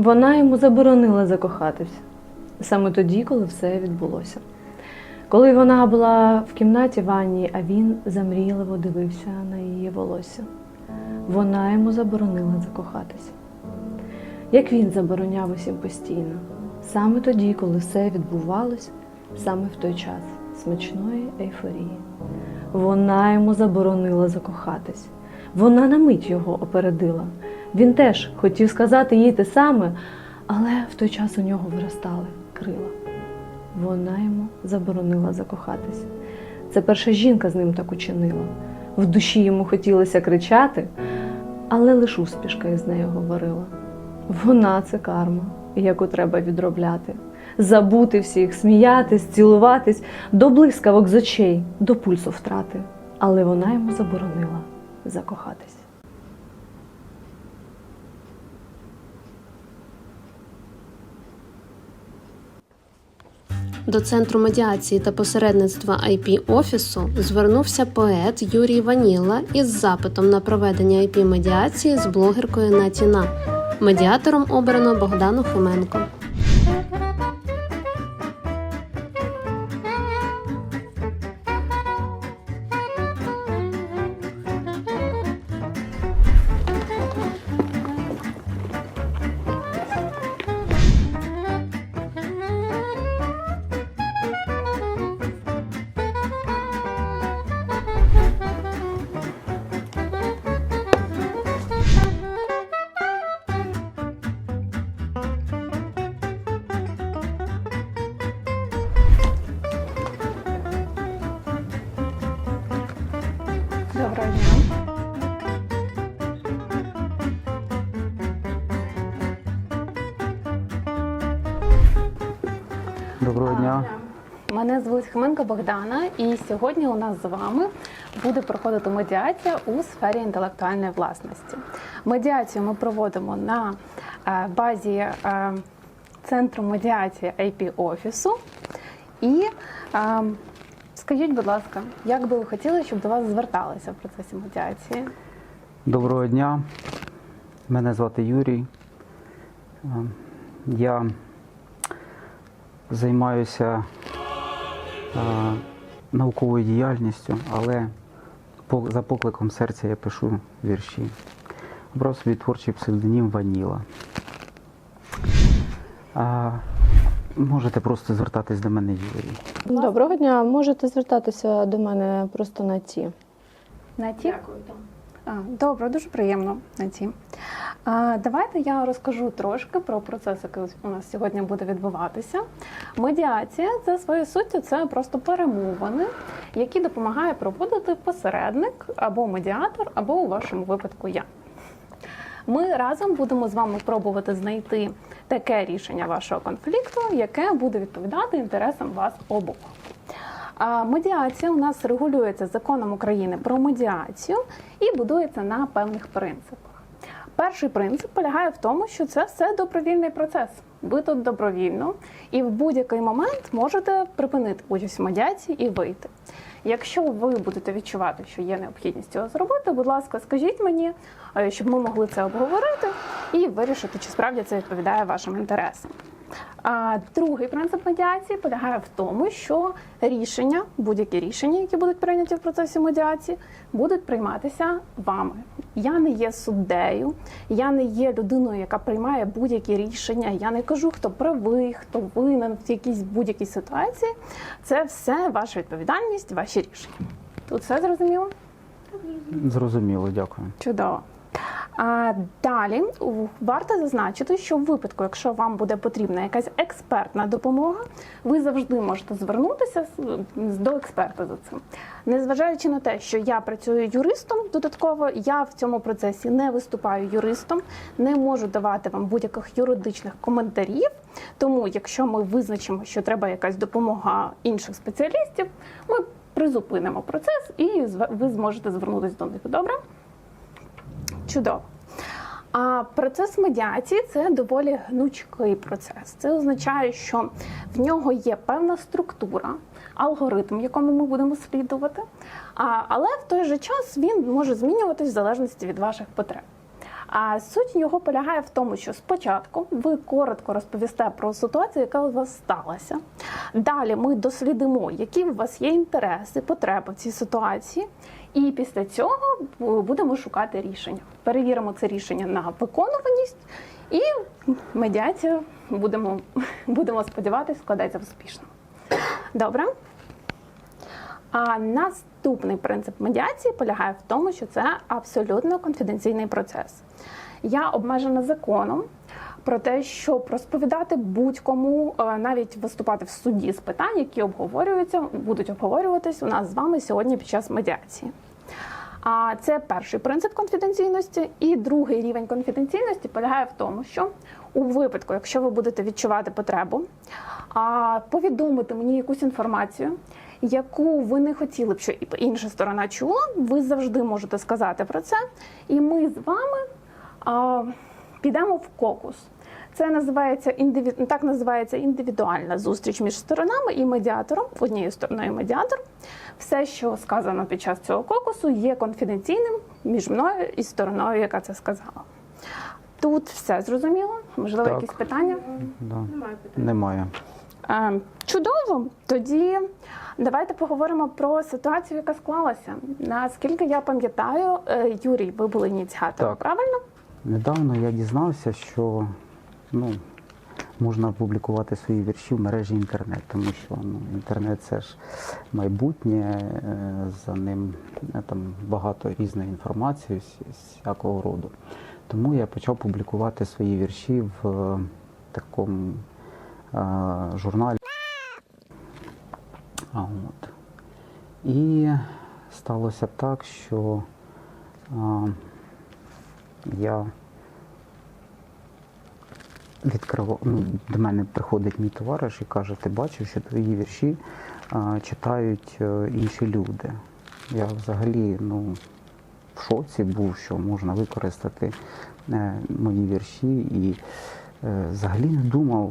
Вона йому заборонила закохатись саме тоді, коли все відбулося. Коли вона була в кімнаті ванні, а він замрійливо дивився на її волосся. Вона йому заборонила закохатись. Як він забороняв усім постійно, саме тоді, коли все відбувалось, саме в той час смачної ейфорії. Вона йому заборонила закохатись. Вона на мить його опередила. Він теж хотів сказати їй те саме, але в той час у нього виростали крила. Вона йому заборонила закохатись. Це перша жінка з ним так учинила. В душі йому хотілося кричати, але лише успішка із нею говорила. Вона це карма, яку треба відробляти. Забути всіх, сміятись, цілуватись, до блискавок з очей, до пульсу втрати. Але вона йому заборонила закохатись. До центру медіації та посередництва IP офісу звернувся поет Юрій Ваніла із запитом на проведення IP медіації з блогеркою Натіна. Медіатором обрано Богдану Хоменко. Мене Богдана, і сьогодні у нас з вами буде проходити медіація у сфері інтелектуальної власності. Медіацію ми проводимо на е, базі е, центру медіації IP офісу. І е, скажіть, будь ласка, як би ви хотіли, щоб до вас зверталися в процесі медіації? Доброго дня. Мене звати Юрій. Я займаюся науковою діяльністю, але за покликом серця я пишу вірші. Обрав собі творчий псевдонім Ваніла. А, можете просто звертатись до мене Юрій. Доброго дня, можете звертатися до мене просто на ті. На ті? А, Добре, дуже приємно на ті. Давайте я розкажу трошки про процес, який у нас сьогодні буде відбуватися. Медіація за своєю суттю це просто перемовини, які допомагає проводити посередник або медіатор, або у вашому випадку я. Ми разом будемо з вами пробувати знайти таке рішення вашого конфлікту, яке буде відповідати інтересам вас обох. Медіація у нас регулюється законом України про медіацію і будується на певних принципах. Перший принцип полягає в тому, що це все добровільний процес. Ви тут добровільно і в будь-який момент можете припинити участь в медіації і вийти. Якщо ви будете відчувати, що є необхідність цього зробити, будь ласка, скажіть мені, е, щоб ми могли це обговорити і вирішити, чи справді це відповідає вашим інтересам. А другий принцип медіації полягає в тому, що рішення, будь-які рішення, які будуть прийняті в процесі медіації, будуть прийматися вами. Я не є суддею, я не є людиною, яка приймає будь-які рішення. Я не кажу, хто правий, хто винен в якійсь будь-якій ситуації. Це все ваша відповідальність, ваші рішення. Тут все зрозуміло? Зрозуміло, дякую. Чудово. А далі варто зазначити, що в випадку, якщо вам буде потрібна якась експертна допомога, ви завжди можете звернутися до експерта за цим. Незважаючи на те, що я працюю юристом, додатково я в цьому процесі не виступаю юристом, не можу давати вам будь-яких юридичних коментарів. Тому, якщо ми визначимо, що треба якась допомога інших спеціалістів, ми призупинимо процес і ви зможете звернутися до них. Добре? Чудово. А процес медіації це доволі гнучкий процес. Це означає, що в нього є певна структура, алгоритм, якому ми будемо слідувати. Але в той же час він може змінюватись в залежності від ваших потреб. А суть його полягає в тому, що спочатку ви коротко розповісте про ситуацію, яка у вас сталася. Далі ми дослідимо, які у вас є інтереси, потреби в цій ситуації. І після цього будемо шукати рішення. Перевіримо це рішення на виконуваність, і медіація будемо, будемо сподіватися, складається успішно. Добре. А наступний принцип медіації полягає в тому, що це абсолютно конфіденційний процес. Я обмежена законом про те, щоб розповідати будь-кому, е, навіть виступати в суді з питань, які обговорюються, будуть обговорюватись у нас з вами сьогодні під час медіації. А це перший принцип конфіденційності. І другий рівень конфіденційності полягає в тому, що у випадку, якщо ви будете відчувати потребу, повідомити мені якусь інформацію, яку ви не хотіли б, щоб інша сторона чула, ви завжди можете сказати про це, і ми з вами підемо в кокус. Це називається індиві... так називається індивідуальна зустріч між сторонами і медіатором, однією стороною медіатор. Все, що сказано під час цього кокусу, є конфіденційним між мною і стороною, яка це сказала. Тут все зрозуміло? Можливо, Так. якісь питання? Да. Немає. Е, Чудово. Тоді давайте поговоримо про ситуацію, яка склалася. Наскільки я пам'ятаю, е, Юрій, ви були ініціатором, Так. правильно? Недавно я дізнався, що ну, можна публікувати свої вірші в мережі інтернет, тому що ну, інтернет це ж майбутнє, е, за ним е, там багато різної інформації, всь- всякого роду. Тому я почав публікувати свої вірші в е, такому е, журналі. А, от. І сталося так, що а, я відкривав, ну, до мене приходить мій товариш і каже, ти бачив, що твої вірші а, читають е, інші люди. Я взагалі ну, в шоці був, що можна використати е, мої вірші і е, взагалі не думав,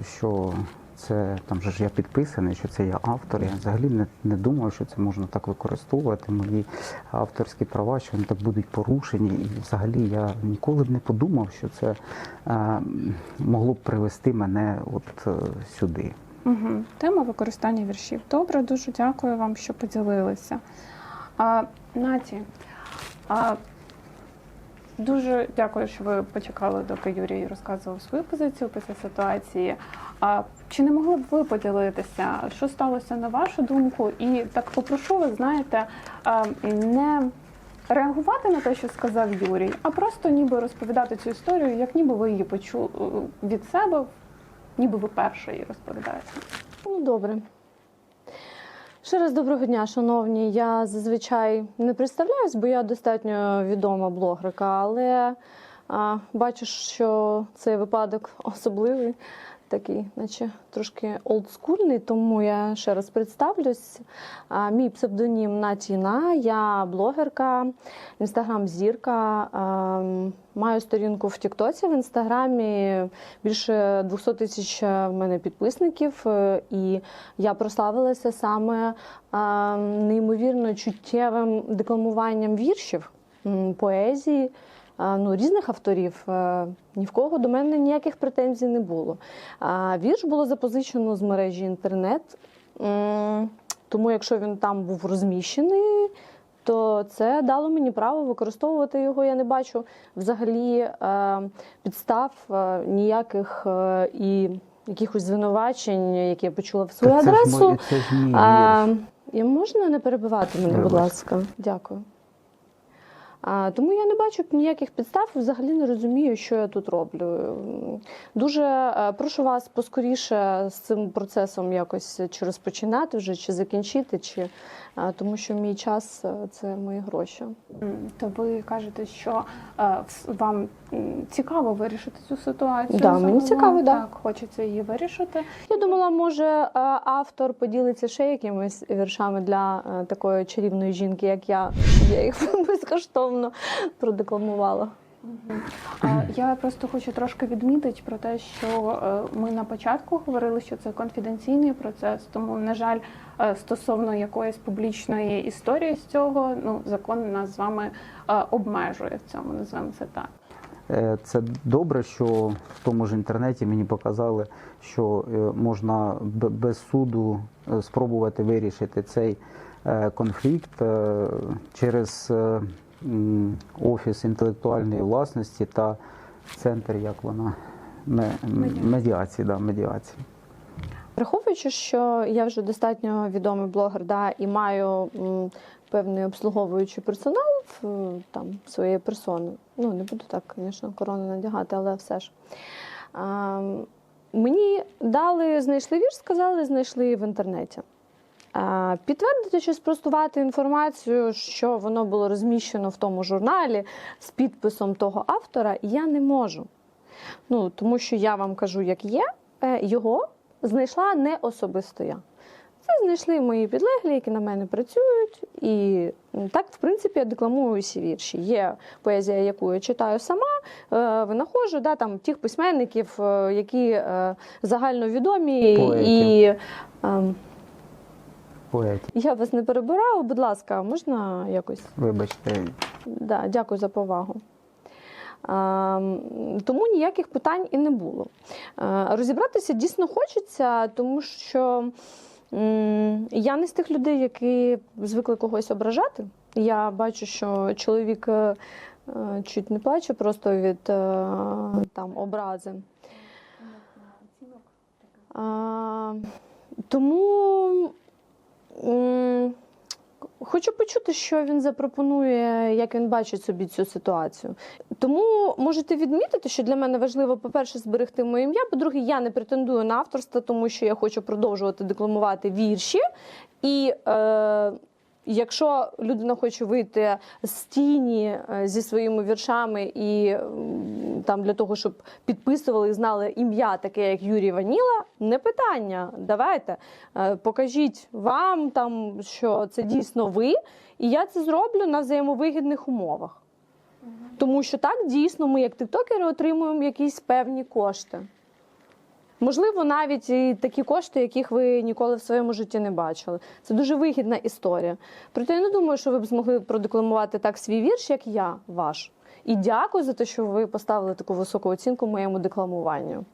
е, що це там же ж я підписаний, що це я автор. Я взагалі не, не думав, що це можна так використовувати. Мої авторські права, що вони так будуть порушені. І взагалі я ніколи б не подумав, що це е, могло б привести мене от е, сюди. Угу. Тема використання віршів. Добре, дуже дякую вам, що поділилися. А, Наті, а, дуже дякую, що ви почекали, доки Юрій розказував свою позицію після ситуації. А, чи не могли б ви поділитися, що сталося на вашу думку? І так попрошу вас, знаєте, не реагувати на те, що сказав Юрій, а просто ніби розповідати цю історію, як ніби ви її почули від себе, ніби ви перше її розповідаєте. Ну, добре. Ще раз доброго дня, шановні. Я зазвичай не представляюсь, бо я достатньо відома блогерка, але а, бачу, що цей випадок особливий, такий, наче трошки олдскульний, тому я ще раз представлюсь. Мій псевдонім Натіна, я блогерка, інстаграм-зірка. Маю сторінку в Тіктоці в інстаграмі більше 200 тисяч в мене підписників, е, і я прославилася саме е, неймовірно чуттєвим декламуванням віршів, поезії. Ну, різних авторів Е, ні в кого до мене ніяких претензій не було. А Вірш було запозичено з мережі інтернет, тому якщо він там був розміщений, то це дало мені право використовувати його. Я не бачу взагалі е, підстав е, ніяких і якихось звинувачень, які я почула в свою Та це ж адресу. це ж А, можна не перебивати мене, будь ласка. Дякую. А, тому я не бачу ніяких підстав, взагалі не розумію, що я тут роблю. Дуже е, прошу вас поскоріше з цим процесом якось чи розпочинати вже, чи закінчити, чи тому що мій час е, це мої гроші. То ви кажете, що е, вам цікаво вирішити цю ситуацію? Да, мені цікаво, да. так. Хочеться її вирішити. Я думала, може, е, автор поділиться ще якимись віршами для е, такої чарівної жінки, як я. Я їх безкоштовно продекламувала. Я просто хочу трошки відмітити про те, що е, ми на початку говорили, що це конфіденційний процес, тому, на жаль, е, стосовно якоїсь публічної історії з цього, ну закон нас з вами е, обмежує в цьому, назвемо це так. Це добре, що в тому ж інтернеті мені показали, що можна без суду спробувати вирішити цей конфлікт через офіс інтелектуальної власності та центр, як вона Медіації. Да, медіації. Враховуючи, що я вже достатньо відомий блогер, да, і маю м, певний обслуговуючий персонал в, там, своєї персони. Ну, не буду так, звісно, корону надягати, але все ж. А, мені дали, знайшли вірш, сказали, знайшли в інтернеті. Підтвердити чи спростувати інформацію, що воно було розміщено в тому журналі з підписом того автора, я не можу. Ну, тому що я вам кажу, як є, е, його знайшла не особисто я. Це знайшли мої підлеглі, які на мене працюють. І так, в принципі, я декламую всі вірші. Є поезія, яку я читаю сама, е, винаходжу да, там, тих письменників, е, які загальновідомі. Поетів. І Поетів. я вас не перебираю, будь ласка, можна якось Вибачте, Да, дякую за повагу. Тому ніяких питань і не було. Розібратися дійсно хочеться, тому що я не з тих людей, які звикли когось ображати. Я бачу, що чоловік е, е, чуть не плаче просто від е, там, образи. А, тому. Хочу почути, що він запропонує, як він бачить собі цю ситуацію. Тому можете відмітити, що для мене важливо, по-перше, зберегти моє ім'я. По-друге, я не претендую на авторство, тому що я хочу продовжувати декламувати вірші. І е, якщо людина хоче вийти з тіні е, зі своїми віршами і там для того, щоб підписували і знали ім'я, таке як Юрій Ваніла, не питання. Давайте е, покажіть вам там, що це дійсно ви, і я це зроблю на взаємовигідних умовах. Тому що так дійсно ми, як тиктокери, отримуємо якісь певні кошти. Можливо, навіть і такі кошти, яких ви ніколи в своєму житті не бачили. Це дуже вигідна історія. Проте я не думаю, що ви б змогли продекламувати так свій вірш, як я ваш. І дякую за те, що ви поставили таку високу оцінку моєму декламуванню.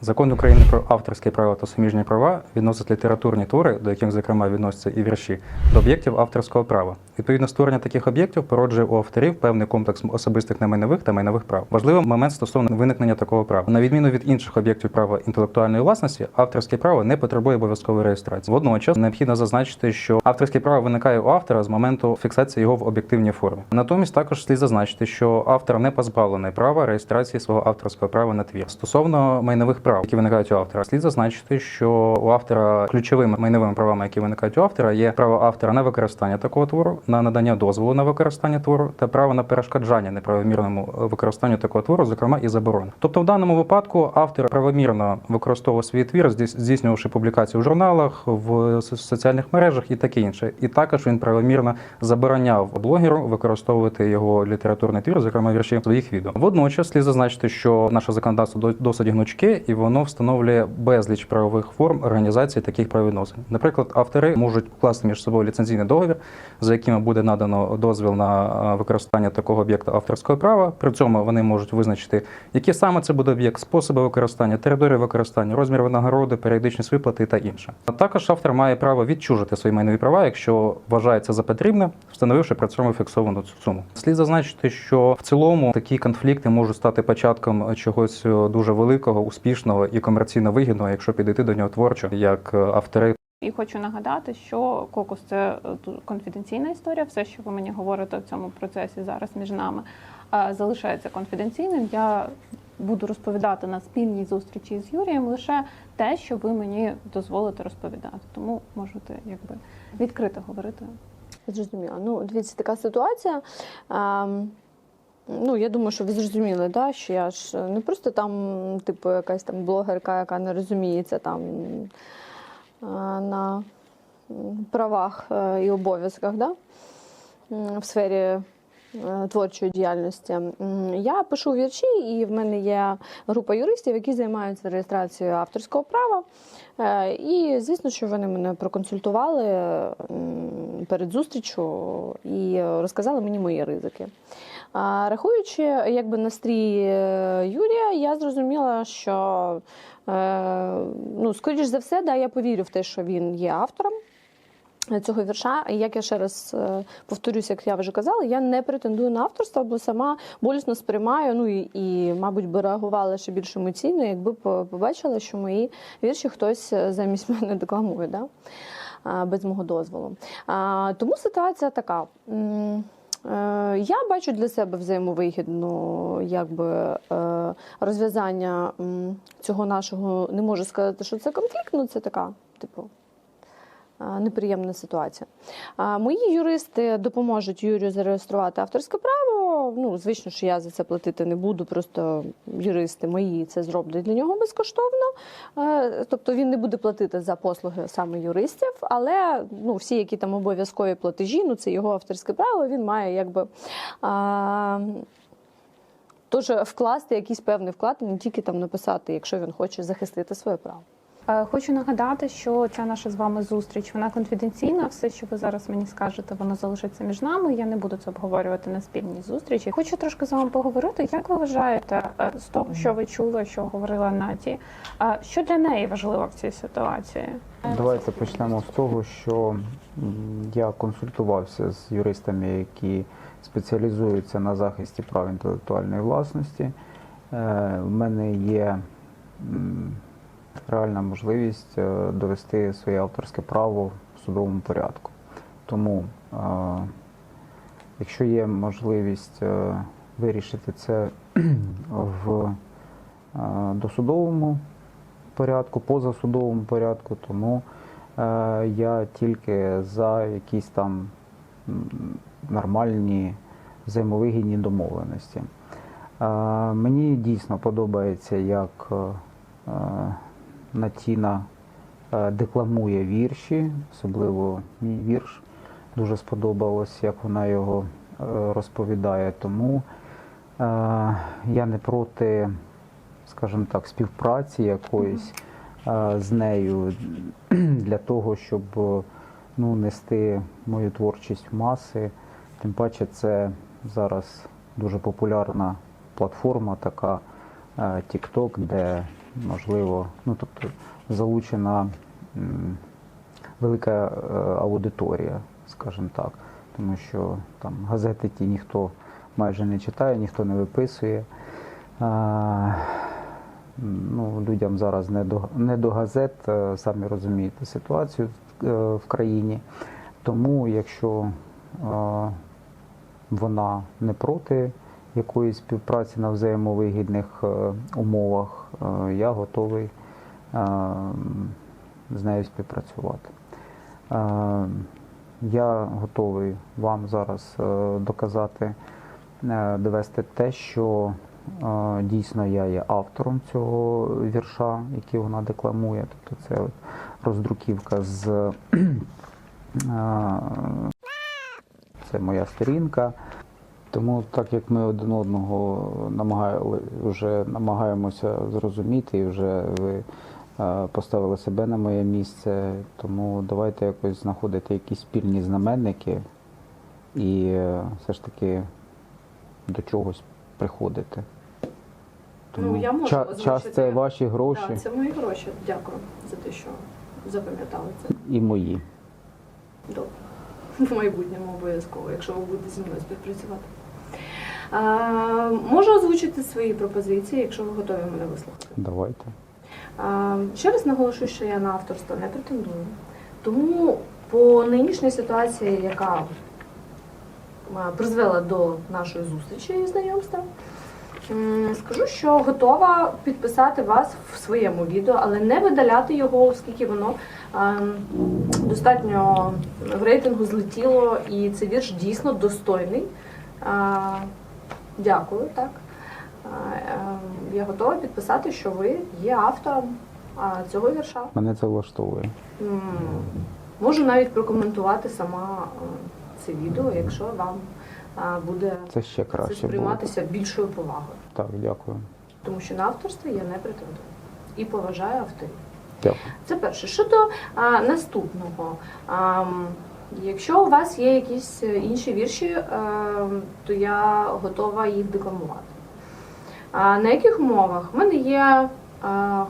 Закон України про авторське право та суміжні права відносить літературні твори, до яких, зокрема, відносяться і вірші, до об'єктів авторського права. Відповідно, створення таких об'єктів породжує у авторів певний комплекс особистих немайнових та майнових прав. Важливий момент стосовно виникнення такого права. На відміну від інших об'єктів права інтелектуальної власності, авторське право не потребує обов'язкової реєстрації. Водночас необхідно зазначити, що авторське право виникає у автора з моменту фіксації його в об'єктивній формі. Натомість також слід зазначити, що автор не позбавлений права реєстрації свого авторського права на твір. Стосовно майнових прав, які виникають у автора, слід зазначити, що у автора ключовими майновими правами, які виникають у автора, є право автора на використання такого твору, на надання дозволу на використання твору та право на перешкоджання неправомірному використанню такого твору, зокрема і заборон. Тобто, в даному випадку автор правомірно використовував свій твір, здійс- здійснювавши публікації в журналах, в соціальних мережах і таке інше. І також він правомірно забороняв блогеру використовувати його літературний твір, зокрема вірші своїх відео. Водночас слід зазначити, що наше законодавство до- досить гнучке і воно встановлює безліч правових форм організації таких правовідносин. Наприклад, автори можуть укласти між собою ліцензійний договір, за яким буде надано дозвіл на е, використання такого об'єкта авторського права. При цьому вони можуть визначити, який саме це буде об'єкт, способи використання, території використання, розмір винагороди, періодичність виплати та інше. Також автор має право відчужити свої майнові права, якщо вважається за потрібне, встановивши при цьому фіксовану цю суму. Слід зазначити, що в цілому такі конфлікти можуть стати початком чогось е, дуже великого, успішного і комерційно вигідного, якщо підійти до нього творчо, як е, автори І хочу нагадати, що кокус це е, конфіденційна історія. Все, що ви мені говорите в цьому процесі зараз між нами, е, залишається конфіденційним. Я буду розповідати на спільній зустрічі з Юрієм лише те, що ви мені дозволите розповідати. Тому можете якби відкрито говорити. Зрозуміло. Ну, дивіться, така ситуація. Ем, ну, я думаю, що ви зрозуміли, да, що я ж не просто там, типу, якась там блогерка, яка не розуміється там на правах е, і обов'язках, да, в сфері е, творчої діяльності. Я пишу вірші, і в мене є група юристів, які займаються реєстрацією авторського права. Е, І звісно, що вони мене проконсультували перед зустрічю і розказали мені мої ризики. Рахуючи якби настрій е, Юрія, я зрозуміла, що е, ну, скоріш за все, да, я повірю в те, що він є автором. Цього вірша, як я ще раз е, повторюся, як я вже казала, я не претендую на авторство, бо сама болісно сприймаю. Ну і, і мабуть, би реагувала ще більш емоційно, якби побачила, що мої вірші хтось е, замість мене декламує, да? без мого дозволу. Тому ситуація така. Е, Я бачу для себе взаємовигідно якби, е, розв'язання цього нашого, не можу сказати, що це конфлікт, але це така, типу, неприємна ситуація. Мої юристи допоможуть Юрію зареєструвати авторське право. Ну, звично, що я за це платити не буду, просто юристи мої це зроблять для нього безкоштовно. Е, Тобто він не буде платити за послуги саме юристів, але ну, всі, які там обов'язкові платежі, ну це його авторське право, він має якби. А, Тож вкласти якийсь певний вклад, не тільки там написати, якщо він хоче захистити своє право. Е, Хочу нагадати, що ця наша з вами зустріч вона конфіденційна. Все, що ви зараз мені скажете, воно залишиться між нами. Я не буду це обговорювати на спільній зустрічі. Хочу трошки з вами поговорити. Як ви вважаєте е, з того, що ви чули, що говорила Наті? е, Що для неї важливо в цій ситуації? Давайте почнемо з того, що я консультувався з юристами, які спеціалізуються на захисті прав інтелектуальної власності. В мене є реальна можливість е, довести своє авторське право в судовому порядку. Тому, е, якщо є можливість е, вирішити це в досудовому порядку, позасудовому порядку, тому я тільки за якісь там нормальні взаємовигідні домовленості. Мені дійсно подобається, як Натіна е, декламує вірші, особливо мій вірш. Дуже сподобалось, як вона його е, розповідає. Тому е, я не проти, скажімо так, співпраці якоїсь з нею для того, щоб ну, нести мою творчість в маси. Тим паче, це зараз дуже популярна платформа, така TikTok, де можливо, ну тобто залучена велика е, аудиторія, скажімо так. Тому що там газети ті ніхто майже не читає, ніхто не виписує. А, ну, людям зараз не до, не до газет, е, самі розумієте ситуацію е, в країні. Тому, якщо е, вона не проти якоїсь співпраці на взаємовигідних е, умовах, е, я готовий е, з нею співпрацювати. Я готовий вам зараз доказати, довести те, що дійсно я є автором цього вірша, який вона декламує. Тобто це роздруківка з це моя сторінка. Тому так як ми один одного намагали, вже намагаємося зрозуміти, і вже ви е, поставили себе на моє місце, тому давайте якось знаходити якісь спільні знаменники і е, все ж таки до чогось приходити. Ну, я можу ча- час це ваші гроші Так, це мої гроші. Дякую за те, що запам'ятали це. і мої. Добре. В майбутньому обов'язково, якщо ви будете зі мною співпрацювати. Можу озвучити свої пропозиції, якщо ви готові мене вислухати. Давайте. Ще раз наголошую, що я на авторство не претендую. Тому по нинішній ситуації, яка призвела до нашої зустрічі і знайомства, скажу, що готова підписати вас в своєму відео, але не видаляти його, оскільки воно достатньо в рейтингу злетіло, і цей вірш дійсно достойний. Дякую, так. Е, Я готова підписати, що ви є автором цього вірша. Мене це влаштовує. Можу навіть прокоментувати сама е, це відео, якщо вам буде Це ще краще сприйматися більшою повагою. Так, дякую. Тому що на авторстві я не претендую і поважаю авторів. Дякую. Це перше. Щодо а, наступного. А, м, якщо у вас є якісь е, інші вірші, е, то я готова їх декламувати. На яких умовах? У мене є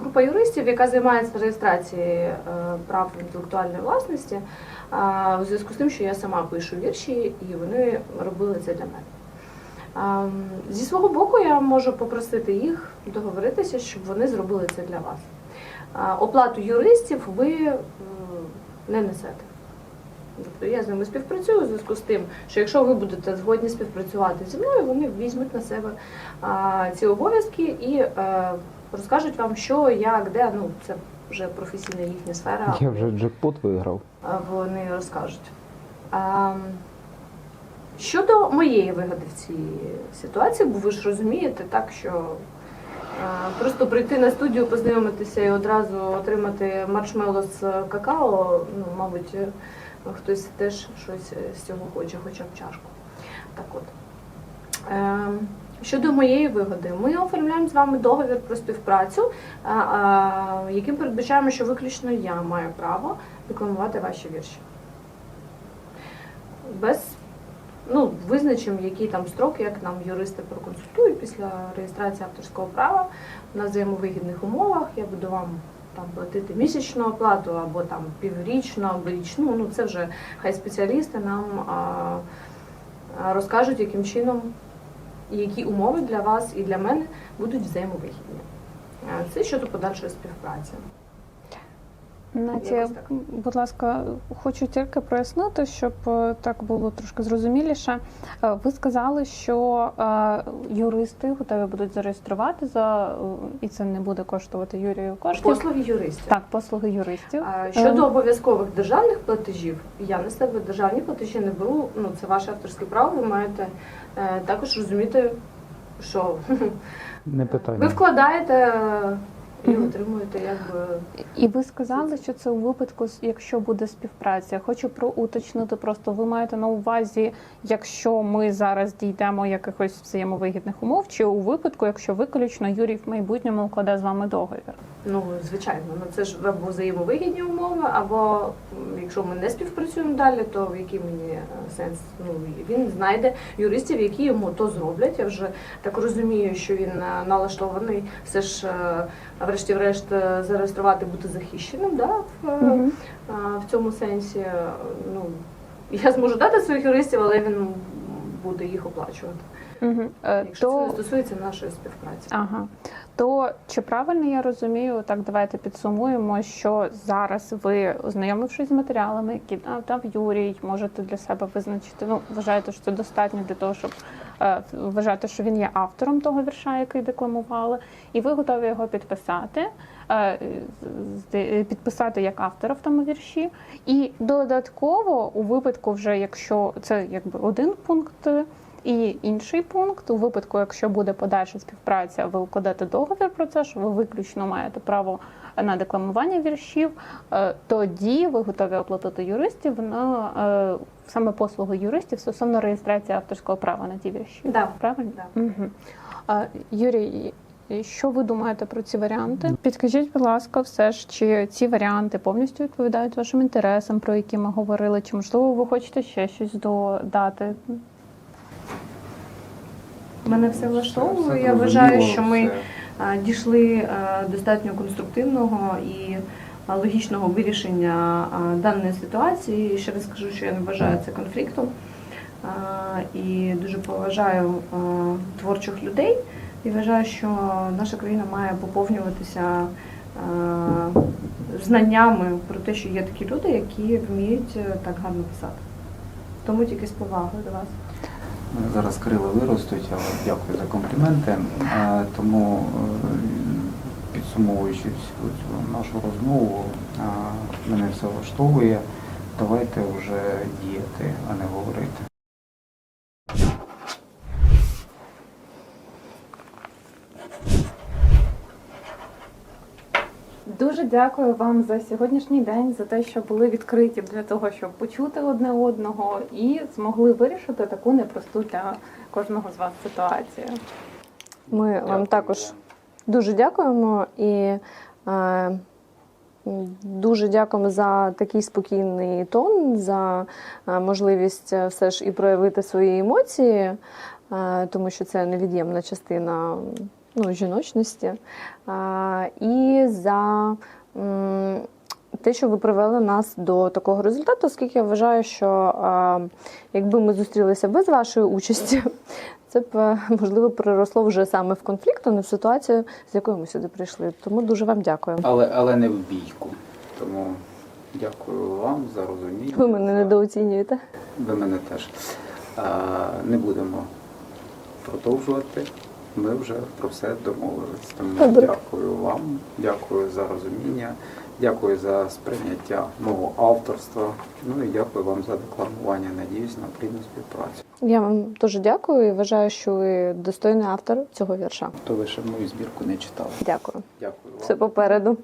група юристів, яка займається реєстрацією е, прав інтелектуальної власності, у зв'язку з тим, що я сама пишу вірші, і вони робили це для мене. Зі свого боку, я можу попросити їх договоритися, щоб вони зробили це для вас. Оплату юристів ви не несете. Тобто я з ними співпрацюю у зв'язку з тим, що якщо ви будете згодні співпрацювати зі мною, вони візьмуть на себе а, ці обов'язки і е, розкажуть вам, що, як, де. Ну, це вже професійна їхня сфера. Я вже джекпот виграв. А, вони розкажуть. А, щодо моєї вигоди в цій ситуації, бо ви ж розумієте, так що просто прийти на студію, познайомитися і одразу отримати маршмеллоу з какао, ну, мабуть, хтось теж щось з цього хоче, хоча б чашку. Так от. Е, Щодо моєї вигоди, ми оформляємо з вами договір про співпрацю, а, а, яким передбачаємо, що виключно я маю право декламувати ваші вірші. Без ну, визначимо, які там строки, як нам юристи проконсультують після реєстрації авторського права на взаємовигідних умовах. Я буду вам там платити місячну оплату або там піврічну, або річну. Ну це вже хай спеціалісти нам розкажуть, яким чином і які умови для вас і для мене будуть взаємовигідні. Це щодо подальшої співпраці. Наті, будь ласка, хочу тільки прояснити, щоб е, так було трошки зрозуміліше. Е, Ви сказали, що е, юристи готові будуть зареєструвати за і це не буде коштувати Юрію коштів. Послуги юристів. Так, послуги юристів. Щодо обов'язкових державних платежів, я на себе державні платежі не беру. Ну це ваше авторське право. Ви маєте також розуміти, що Не питання. ви вкладаєте і отримуєте якби І ви сказали, що це у випадку, якщо буде співпраця. Хочу проуточнити. Просто ви маєте на увазі, якщо ми зараз дійдемо якихось взаємовигідних умов, чи у випадку, якщо виключно Юрій в майбутньому укладе з вами договір. ну звичайно, ну це ж або взаємовигідні умови, або якщо ми не співпрацюємо далі, то в який мені е, сенс? Ну він знайде юристів, які йому то зроблять. Я вже так розумію, що він е, налаштований все ж, е, врешті-решт, е, зареєструвати, бути захищеним. Да, в. А, в цьому сенсі, е, ну, я зможу дати своїх юристів, але він буде їх оплачувати. Угу. Якщо це То не стосується нашої співпраці. Ага. То чи правильно я розумію, так давайте підсумуємо, що зараз ви, ознайомившись з матеріалами, які дав Юрій, можете для себе визначити. Ну, вважаєте, що це достатньо для того, щоб вважати, що він є автором того вірша, який декламували, і ви готові його підписати, е, підписати як автора в тому вірші. І додатково, у випадку, вже якщо це якби один пункт. І інший пункт у випадку, якщо буде подальша співпраця, ви укладете договір про це, що ви виключно маєте право на декламування віршів, е, тоді ви готові оплатити юристів на е, саме послуги юристів стосовно реєстрації авторського права на ті вірші. Да. Правильно? Да. Угу. Юрій, що ви думаєте про ці варіанти? Підкажіть, будь ласка, все ж чи ці варіанти повністю відповідають вашим інтересам, про які ми говорили, чи можливо ви хочете ще щось додати? Мене все влаштовує. Я вважаю, що ми дійшли достатньо конструктивного і а, логічного вирішення даної ситуації. І ще раз скажу, що я не вважаю це конфліктом. І дуже поважаю творчих людей і вважаю, що наша країна має поповнюватися знаннями про те, що є такі люди, які вміють е, так гарно писати. Тому тільки з повагою до вас. Зараз крила виростуть, але дякую за компліменти. Е, Тому, е, підсумовуючи всю цю нашу розмову, мене все влаштовує. Давайте вже діяти, а не говорити. Дуже дякую вам за сьогоднішній день, за те, що були відкриті для того, щоб почути одне одного і змогли вирішити таку непросту для кожного з вас ситуацію. Ми вам також дуже дякуємо і е, Дуже дякуємо за такий спокійний тон, за е, можливість е, все ж і проявити свої емоції, е, тому що це невід'ємна частина ну, жіночності. Е, І за м, те, що ви привели нас до такого результату, оскільки я вважаю, що е, якби ми зустрілися без вашої участі, це б е, можливо переросло вже саме в конфлікт, а не в ситуацію, з якою ми сюди прийшли. Тому дуже вам дякую. Але, але не в бійку. Тому дякую вам за розуміння. Ви мене за- недооцінюєте. Ви мене теж. А, не будемо продовжувати. Ми вже про все домовились. Тому Добре. дякую вам, дякую за розуміння, дякую за сприйняття мого авторства. Ну і дякую вам за декламування. Надіюсь на плідну співпрацю. Я вам дуже дякую і вважаю, що ви достойний автор цього вірша. То ви ще мою збірку не читали. Дякую. Дякую вам. Все попереду.